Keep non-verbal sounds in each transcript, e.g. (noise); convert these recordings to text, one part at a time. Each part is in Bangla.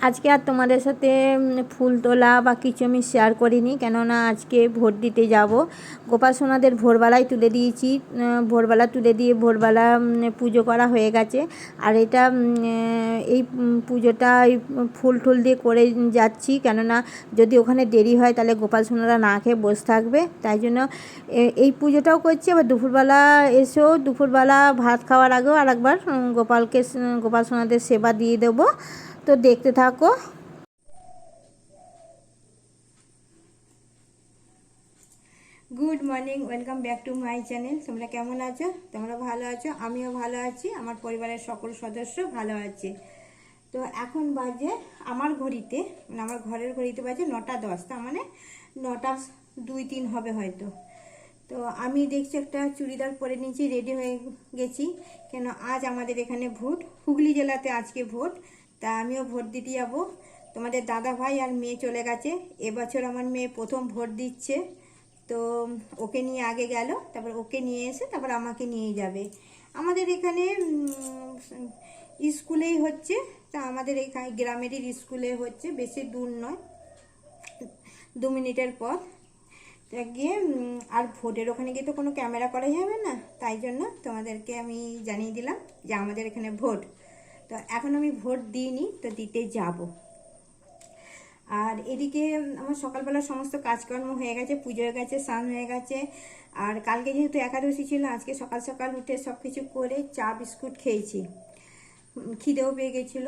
আজকে আর তোমাদের সাথে ফুল তোলা বা কিছু আমি শেয়ার করিনি, কেননা আজকে ভোট দিতে যাব। গোপাল সোনাদের ভোরবেলায় তুলে দিয়েছি ভোরবেলা তুলে দিয়ে ভোরবেলা পুজো করা হয়ে গেছে। আর এটা এই পুজোটা ফুল টুল দিয়ে করে যাচ্ছি, কেননা যদি ওখানে দেরি হয় তাহলে গোপাল সোনারা না খেয়ে বসে থাকবে। তাই জন্য এই পুজোটাও করছি। আবার দুপুরবেলা এসেও দুপুরবেলা ভাত খাওয়ার আগেও আর একবার গোপালকে গোপাল সোনাদের সেবা দিয়ে দেবো। তো দেখতে থাকো। Good morning welcome back to my channel তোমরা কেমন আছো? তোমরা ভালো আছো? আমিও ভালো আছি। আমার পরিবারের সকল সদস্য ভালো আছে। তো এখন বাজে আমার ঘড়িতে মানে আমার ঘরের ঘড়িতে বাজে নটা দশ। তার মানে নটা দুই তিন হবে হয়তো। তো আমি দেখছি একটা চুড়িদার পরে নিয়েছি রেডি হয়ে গেছি। কেন আজ আমাদের এখানে ভোট। হুগলি জেলাতে আজকে ভোট। তা আমিও ভোট দিতে যাব। তোমাদের দাদা ভাই আর মেয়ে চলে গেছে। এবছর আমার মেয়ে প্রথম ভোট দিচ্ছে। তো ওকে নিয়ে আগে গেল, তারপর ওকে নিয়ে এসে তারপর আমাকে নিয়ে যাবে। আমাদের এখানে স্কুলেই হচ্ছে। তা আমাদের এখানে, গ্রামেরই স্কুলে হচ্ছে। বেশি দূর নয়। দু মিনিটের পথ। তা গিয়ে আর ভোটের ওখানে গিয়ে তো কোনো ক্যামেরা করা যাবে না। তাই জন্য তোমাদেরকে আমি জানিয়ে দিলাম যে আমাদের এখানে ভোট। তো এখন আমি ভোট দিইনি, তো দিতে যাব। আর এদিকে আমার সকালবেলা সমস্ত কাজকর্ম হয়ে গেছে, পুজো হয়ে গেছে, স্নান হয়ে গেছে। আর কালকে যেহেতু একাদশী ছিল, আজকে সকাল সকাল উঠে সব কিছু করে চা, বিস্কুট খেয়েছি। খিদেও পেয়ে গেছিল।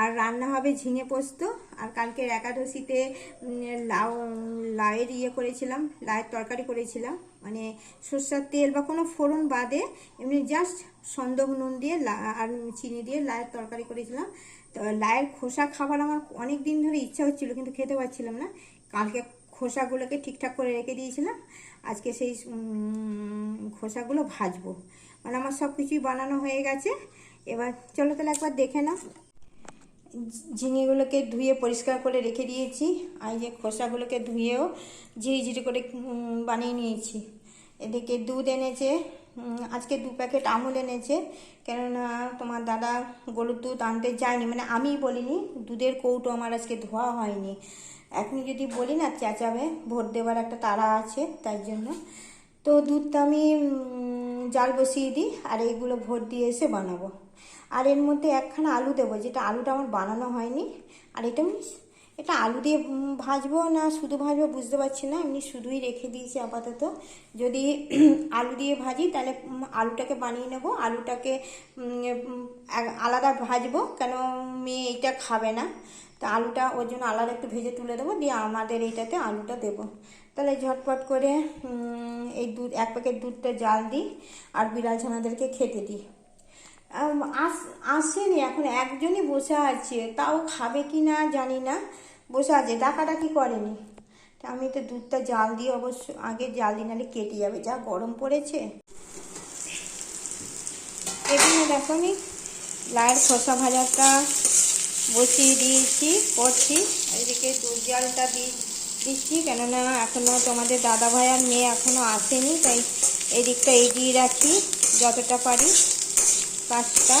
আর রান্না হবে ঝিঙে পোস্ত। আর কালকের একাদশীতে লাউ লাউয়ের ইয়ে করেছিলাম, লাউয়ের তরকারি করেছিলাম। মানে সর্ষার তেল বা কোনো ফোড়ন বাদে এমনি জাস্ট সন্দক নুন দিয়ে আর চিনি দিয়ে লায়ের তরকারি করেছিলাম। তো লায়ের খোসা খাবার আমার অনেক দিন ধরে ইচ্ছা হচ্ছিল কিন্তু খেতে পারছিলাম না। কালকে খোসাগুলোকে ঠিকঠাক করে রেখে দিয়েছিলাম। আজকে সেই খোসাগুলো ভাজবো। মানে আমার সব কিছুই বানানো হয়ে গেছে। এবার চলো তাহলে একবার দেখে নাও। ঝিঙেগুলোকে ধুয়ে পরিষ্কার করে রেখে দিয়েছি, আর যে খোসাগুলোকে ধুয়েও ঝিরি ঝিরি করে বানিয়ে নিয়েছি। এদিকে দুধ এনেছে আজকে দু প্যাকেট আমুল এনেছে, কেননা তোমার দাদা গরুর দুধ আনতে যায়নি মানে আমিই বলিনি, দুধের কৌটো আমার আজকে ধোয়া হয়নি। এখন যদি বলি না, চেঁচাবে, ভোট দেওয়ার একটা তারা আছে, তাই জন্য। তো দুধটা আমি জাল বসিয়ে দিই, আর এইগুলো ভোট দিয়ে এসে বানাবো। আর এর মধ্যে একখানা আলু দেবো, যেটা আলুটা আমার বানানো হয়নি। আর এটা আমি এটা আলু দিয়ে ভাজবো না শুধু ভাজবো বুঝতে পারছি না, এমনি শুধুই রেখে দিয়েছি আপাতত। যদি (clears throat) আলু দিয়ে ভাজি তাহলে আলুটাকে বানিয়ে নেব, আলুটাকে আলাদা ভাজবো, কেন মেয়ে এইটা খাবে না। তা আলুটা ওর জন্য আলাদা একটু ভেজে তুলে দেবো, দিয়ে আমাদের এইটাতে আলুটা দেবো। তাহলে ঝটপট করে এই দুধ, এক প্যাকেট দুধটা জাল দিই, আর বিড়াল ছানাদেরকে খেতে দিই। আস আসেনি, এখন একজনই বসে আছে। তাও খাবে কি না জানি না। বসে আছে, ডাকাডাকি করেনি। তা আমি তো দুধটা জাল দিয়ে অবশ্য আগে জাল দিই নাহলে কেটে যাবে। যা গরম পড়েছে। এখানে দেখো আমি লায়ের খোসা ভাজাটা বসিয়ে দিয়েছি, করছি। এদিকে দুধ জালটা দিয়ে দিচ্ছি, কেননা এখনও তোমাদের দাদা ভাই আর মেয়ে এখনও আসেনি, তাই এদিকটা এগিয়ে রাখি, যতটা পারি। কাজটা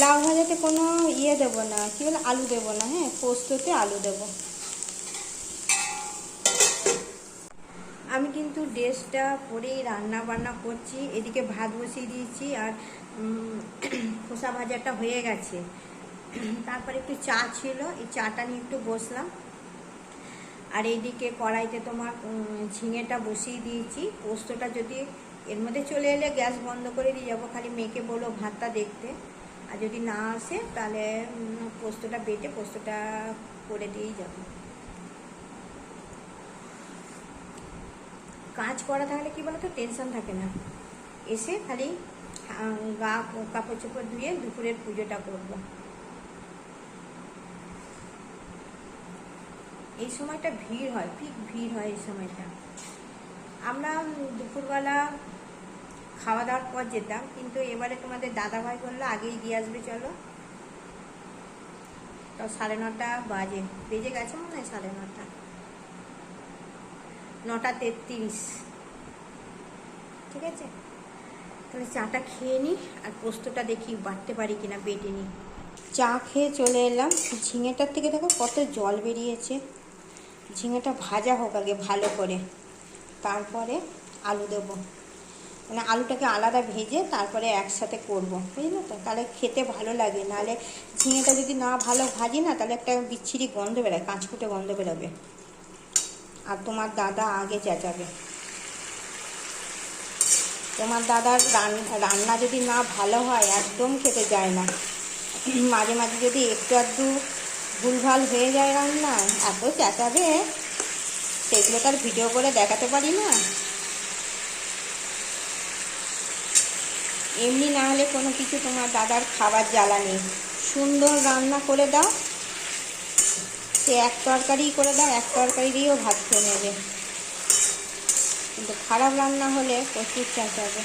লাউ ভাজাতে কোনো ইয়ে দেবো না, কি বলে, আলু দেবো না হ্যাঁ পোস্ততে আলু দেবো। আমি কিন্তু ড্রেসটা পরেই রান্না বান্না করছি, এদিকে ভাত বসিয়ে দিয়েছি আর (clears throat) খোসা ভাজাটা হয়ে গেছে। তারপরে একটু চা ছিল, এই চাটা নিয়ে একটু বসলাম। আর এইদিকে কড়াইতে তোমার ঝিঙেটা বসিয়ে দিয়েছি। পোস্তটা যদি এর মধ্যে চলে এলে গ্যাস বন্ধ করে দিয়ে যাব। খালি মেয়েকে বলো ভাতটা দেখতে। আর যদি না আসে তাহলে পোস্তটা বেটে পোস্তটা করে দিয়েই যাব। কাজ করা থাকলে কি বলতো টেনশন থাকে না। এসে খালি গা কাপড় চোপড় ধুয়ে দুপুরের পুজোটা করব। এই সময়টা ভিড় হয় ঠিক ভিড় হয় এই সময়টা। আমরা দুপুরবেলা খাওয়া দাওয়ার পর যেতাম, কিন্তু এবারে তোমাদের দাদাভাই বলল, আগেই দিয়ে আসবে, চলো। তো সাড়ে নটা বাজে, বেজে গেছে মনে হয় সাড়ে নটা। নটা তেত্রিশ। ঠিক আছে? তাহলে চাটা খেয়ে নিই আর পোস্তটা দেখি বাড়তে পারি কিনা, বেটে নিই চা খেয়ে চলে এলাম, ঝিঙেটার থেকে দেখো কত জল বেরিয়েছে। ঝিঙেটা ভাজা হোক আগে ভালো করে। তারপরে আলু দেবো। মানে আলুটাকে আলাদা ভেজে তারপরে একসাথে করব, বুঝলে তো? তাহলে খেতে ভালো লাগে। নাহলে ঝিঙেটা যদি না ভালো ভাজি না, তাহলে একটা বিচ্ছিরি গন্ধ বেরোয় কাঁচকুটে গন্ধ বেরোবে। আর তোমার দাদা আগে চেঁচাবে। তোমার দাদার রান- রান্না যদি না ভালো হয়, একদম খেতে যায় না। মাঝে মাঝে যদি একটু আধটু ভুলভাল হয়ে যায় রান্না এত চেঁচাবে? সেগুলো তার ভিডিও করে দেখাতে পারি না। এমনি না হলে কোনো কিছু তোমার দাদার খাবার জ্বালা নেই। সুন্দর রান্না করে দাও। সে এক তরকারি করে দাও, এক তরকারি দিয়েও ভাত খেয়ে নেবে। কিন্তু খারাপ রান্না হলে প্রচুর চেঁচাবে।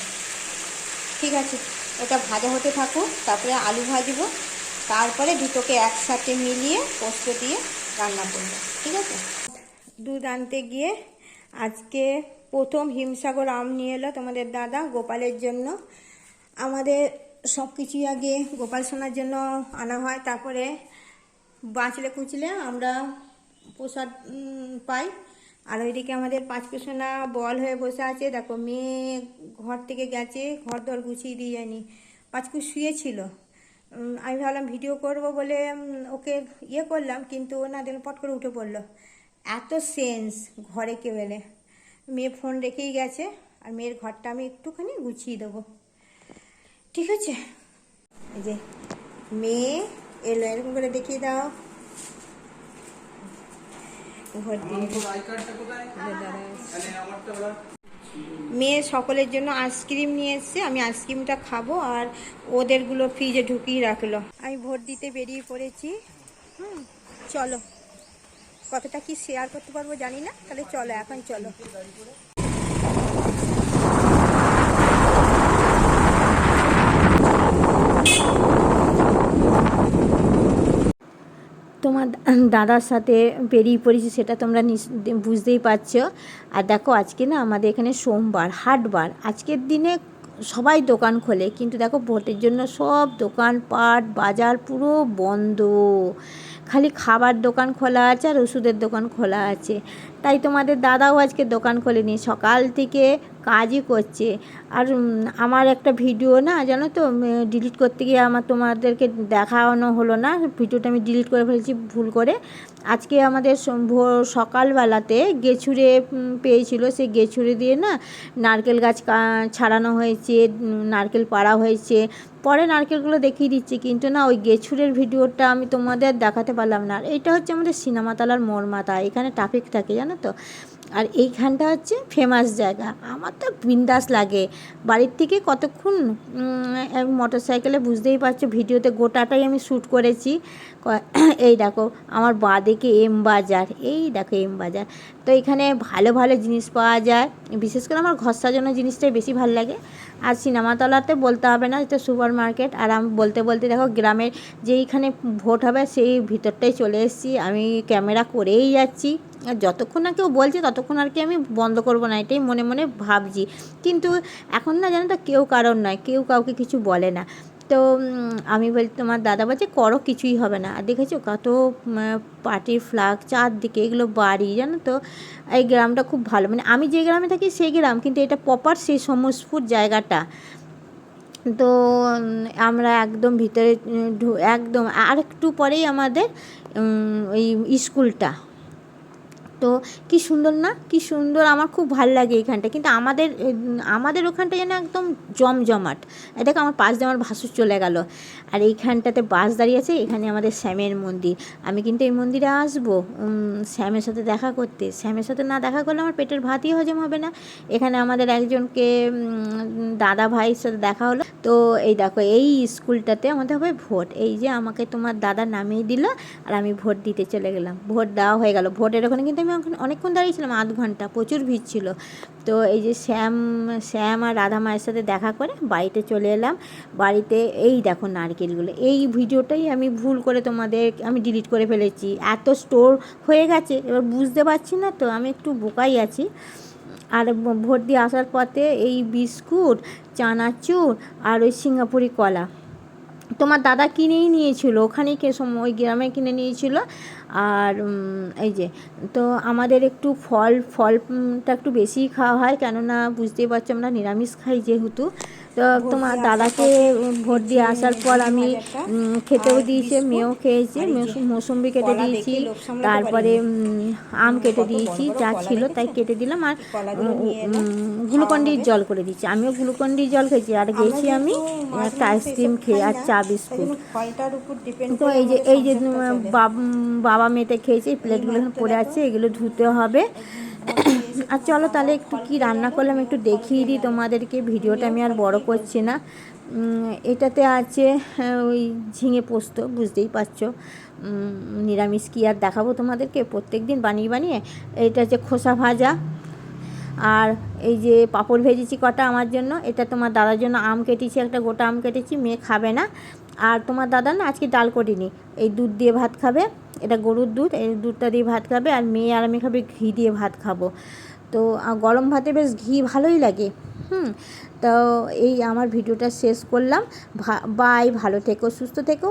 ঠিক আছে, ওটা ভাজা হতে থাকুক, তারপরে আলু ভাজবো। তারপরে দুটোকে একসাথে মিলিয়ে পোস্ত দিয়ে রান্না করব, ঠিক আছে? দুধ আনতে গিয়ে আজকে প্রথম হিমসাগর আম নিয়ে এলো তোমাদের দাদা গোপালের জন্য। আমাদের সব কিছুই আগে গোপাল সোনার জন্য আনা হয়, তারপরে বাঁচলে কুচলে আমরা প্রসাদ পাই। আর ওইদিকে আমাদের পাঁচ পেছনা বল হয়ে বসে আছে, দেখো মেয়ে ঘর থেকে গেছে ঘর দর গুছিয়ে দিয়ে যায়নি। পাঁচকু শুয়েছিল। আমি ভাবলাম ভিডিও করব বলে ওকে ইয়ে করলাম কিন্তু ও না দেখলাম পট করে উঠে পড়ল। এত সেন্স ঘরে কেউ এলে। মেয়ে ফোন রেখেই গেছে আর মেয়ের ঘরটা আমি একটুখানি গুছিয়ে দেবো। ঠিক আছে? এই যে মেয়ে এলো এরকম করে দেখিয়ে দাও। ঘর দিয়ে। মেয়ে সকলের জন্য আইসক্রিম নিয়ে এসছে, আমি আইসক্রিমটা খাব আর ওদেরগুলো ফ্রিজে ঢুকিয়ে রাখল। আমি ভোট দিতে বেরিয়ে পড়েছি। হুম, চলো। কতটা কি শেয়ার করতে পারব জানি না, তাহলে চলো, এখন চলো। তোমার দাদার সাথে বেরিয়ে পড়েছি, সেটা তোমরা বুঝতেই পারছ। আর দেখো, আজকে না আমাদের এখানে সোমবার, হাটবার। আজকের দিনে সবাই দোকান খোলে, কিন্তু দেখো ভোটের জন্য সব দোকান পাট বাজার পুরো বন্ধ। খালি খাবার দোকান খোলা আছে আর ওষুধের দোকান খোলা আছে। তাই তোমাদের দাদাও আজকে দোকান খোলেনি। সকাল থেকে কাজই করছে। আর আমার একটা ভিডিও না জানো তো ডিলিট করতে গিয়ে আমার তোমাদেরকে দেখানো হলো না। ভিডিওটা আমি ডিলিট করে ফেলেছি ভুল করে। আজকে আমাদের ভোর সকালবেলাতে উম, পেয়েছিল। সেই গেছুরে দিয়ে না নারকেল গাছ ছাড়ানো হয়েছে নারকেল পাড়া হয়েছে। পরে নারকেলগুলো দেখিয়ে দিচ্ছি কিন্তু না ওই গেছুরের ভিডিওটা আমি তোমাদের দেখাতে পারলাম না। আর এটা হচ্ছে আমাদের সিনেমাতলার মোড় মাথা এখানে ট্রাফিক থাকে জানো তো? আর এইখানটা হচ্ছে ফেমাস জায়গা। আমার তো বিন্দাস লাগে। বাড়ির থেকে কতক্ষণ মোটর সাইকেলে বুঝতেই পারছ, ভিডিওতে গোটাটাই আমি শ্যুট করেছি। (clears throat) এই দেখো, আমার বাঁদিকে এম বাজার। এই দেখো এম বাজার। তো এখানে ভালো ভালো জিনিস পাওয়া যায়। বিশেষ করে আমার ঘর সাজানোর জিনিসটাই বেশি ভালো লাগে। আর সিনেমাতলাতে বলতে হবে না, এটা সুপার মার্কেট আর আমি, বলতে বলতে দেখো, গ্রামের যেইখানে ভোট হবে, সেই ভিতরটাই চলে এসেছি। আমি ক্যামেরা করেই যাচ্ছি। আর যতক্ষণ না কেউ বলছে, ততক্ষণ আর কি আমি বন্ধ করব না, এটাই মনে মনে ভাবছি। কিন্তু এখন না জানো তো, কেউ কারণ নয়, কেউ কাউকে কিছু বলে না। তো আমি বলি, তোমার দাদা বলছে, করো, কিছুই হবে না। আর দেখেছ কত পার্টির ফ্লাগ চারদিকে এগুলো বাড়ি, জানো তো? এই গ্রামটা খুব ভালো। মানে আমি যে গ্রামে থাকি, সেই গ্রাম, কিন্তু এটা প্রপার সেই সমসপুর জায়গাটা। তো আমরা একদম ভিতরে একদম আর একটু পরেই আমাদের ওই স্কুলটা। তো কি সুন্দর না? কি সুন্দর, আমার খুব ভালো লাগে এইখানটা। কিন্তু আমাদের আমাদের ওখানটা যেন একদম জমজমাট। দেখো আমার পাশ দিয়ে আমার ভাসুর চলে গেল। আর এইখানটাতে বাস দাঁড়িয়ে আছে, এখানে আমাদের শ্যামের মন্দির। আমি কিন্তু এই মন্দিরে আসব। শ্যামের সাথে দেখা করতে। শ্যামের সাথে না দেখা করলে আমার পেটের ভাতই হজম হবে না। এখানে আমাদের একজনকে দাদা ভাইয়ের সাথে দেখা হলো। তো এই দেখো, এই স্কুলটাতে আমাদের হবে ভোট। এই যে আমাকে তোমার দাদা নামিয়ে দিল, আর আমি ভোট দিতে চলে গেলাম। ভোট দেওয়া হয়ে গেল। ভোটের ওখানে কিন্তু আমি ওখানে অনেকক্ষণ দাঁড়িয়েছিলাম আধ ঘণ্টা। প্রচুর ভিড় ছিল। তো এই যে শ্যাম শ্যাম আর রাধা মায়ের সাথে দেখা করে বাড়িতে চলে এলাম। বাড়িতে এই দেখো নারকেলগুলো। এই ভিডিওটাই আমি ভুল করে তোমাদের আমি ডিলিট করে ফেলেছি। এত স্টোর হয়ে গেছে, এবার বুঝতে পারছি না তো, আমি একটু বোকাই আছি। আর ভোট দিয়ে আসার পথে এই বিস্কুট, চানাচুর আর ওই সিঙ্গাপুরি কলা। তোমার দাদা কিনেই নিয়েছিল, ওখানেই কে সময় ওই গ্রামে কিনে নিয়েছিল। আর এই যে, তো আমাদের একটু ফল ফলটা একটু বেশিই খাওয়া হয়, কেননা বুঝতেই পারছ আমরা নিরামিষ খাই যেহেতু। তো তোমার দাদাকে ভোট দিয়ে আসার পর আমি খেতেও দিয়েছে মেয়েও খেয়েছে মেয়ে- মৌসুম্বি কেটে দিয়েছি তারপরে আম কেটে দিয়েছি যা ছিল তাই কেটে দিলাম আর গ্লুকন্ডির জল করে দিচ্ছি আমিও গ্লুকন্ডির জল খেয়েছি আর গেছি আমি একটা আইসক্রিম খেয়ে আর চা বিস্কুট। তো এই যে এই যে বাব- বাবা মেয়েতে খেয়েছি এই প্লেটগুলো পড়ে আছে এগুলো ধুতে হবে। আর চলো তাহলে একটু কি রান্না করলাম একটু দেখিয়ে দিই তোমাদেরকে। ভিডিওটা আমি আর বড় করছি না। এটাতে আছে হ্যাঁ, ওই ঝিঙে পোস্ত বুঝতেই পারছ। নিরামিষ কি আর দেখাবো তোমাদেরকে? প্রত্যেক দিন বানিয়ে বানিয়ে এটা হচ্ছে খোসা ভাজা আর এই যে পাঁপড় ভেজেছি কটা আমার জন্য। এটা তোমার দাদার জন্য আম কেটেছি একটা গোটা আম কেটেছি মেয়ে খাবে না। আর তোমার দাদা না আজকে ডাল করিনি এই দুধ দিয়ে ভাত খাবে। এটা গরুর দুধ, এই দুধটা দিয়ে ভাত খাবে আর মেয়ে আর আমি খাবে, ঘি দিয়ে ভাত খাব। তো গরম ভাতে বেশ ঘি ভালোই লাগে। হুম, তো এই আমার ভিডিওটা শেষ করলাম। বাই ভালো থেকো, সুস্থ থেকো।